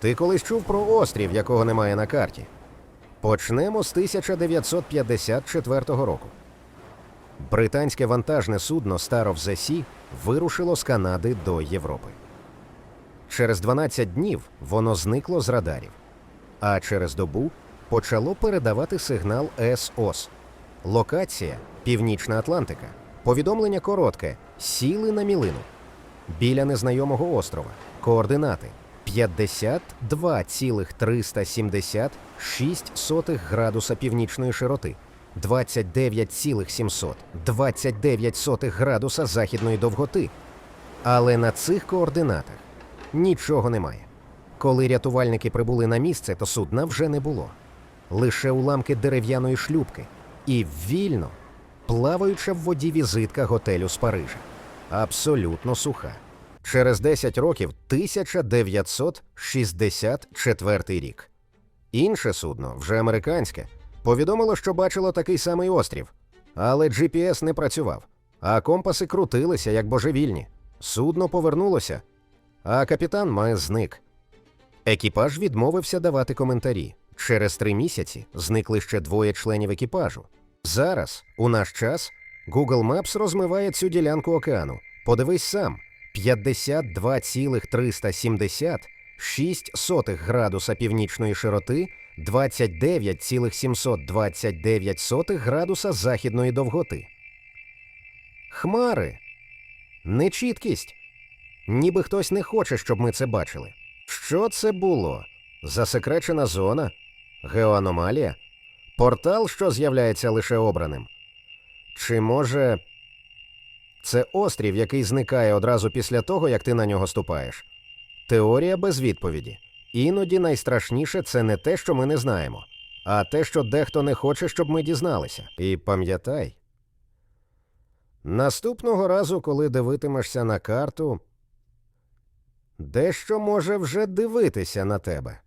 Ти колись чув про острів, якого немає на карті? Почнемо з 1954 року. Британське вантажне судно Star of вирушило з Канади до Європи. Через 12 днів воно зникло з радарів, а через добу почало передавати сигнал СОС. Локація Північна Атлантика. Повідомлення коротке: сіли на мілину. Біля незнайомого острова. Координати 52,376 градуса північної широти, 29,700 29 градуса західної довготи. Але на цих координатах нічого немає. Коли рятувальники прибули на місце, то судна вже не було. Лише уламки дерев'яної шлюпки і вільно плаваюча в воді візитка готелю з Парижа. Абсолютно суха. Через 10 років 1964 рік. Інше судно, вже американське, повідомило, що бачило такий самий острів, але GPS не працював, а компаси крутилися як божевільні. Судно повернулося, а капітан має зник. Екіпаж відмовився давати коментарі. Через три місяці зникли ще двоє членів екіпажу. Зараз, у наш час, Google Maps розмиває цю ділянку океану. Подивись сам: 52,376 сотих градуса північної широти, 29,729 градуса західної довготи. Хмари. Нечіткість. Ніби хтось не хоче, щоб ми це бачили. Що це було? Засекречена зона? Геоаномалія? Портал, що з'являється лише обраним? Чи може. Це острів, який зникає одразу після того, як ти на нього ступаєш? Теорія без відповіді. Іноді найстрашніше це не те, що ми не знаємо, а те, що дехто не хоче, щоб ми дізналися. І пам'ятай. Наступного разу, коли дивитимешся на карту, дещо може вже дивитися на тебе.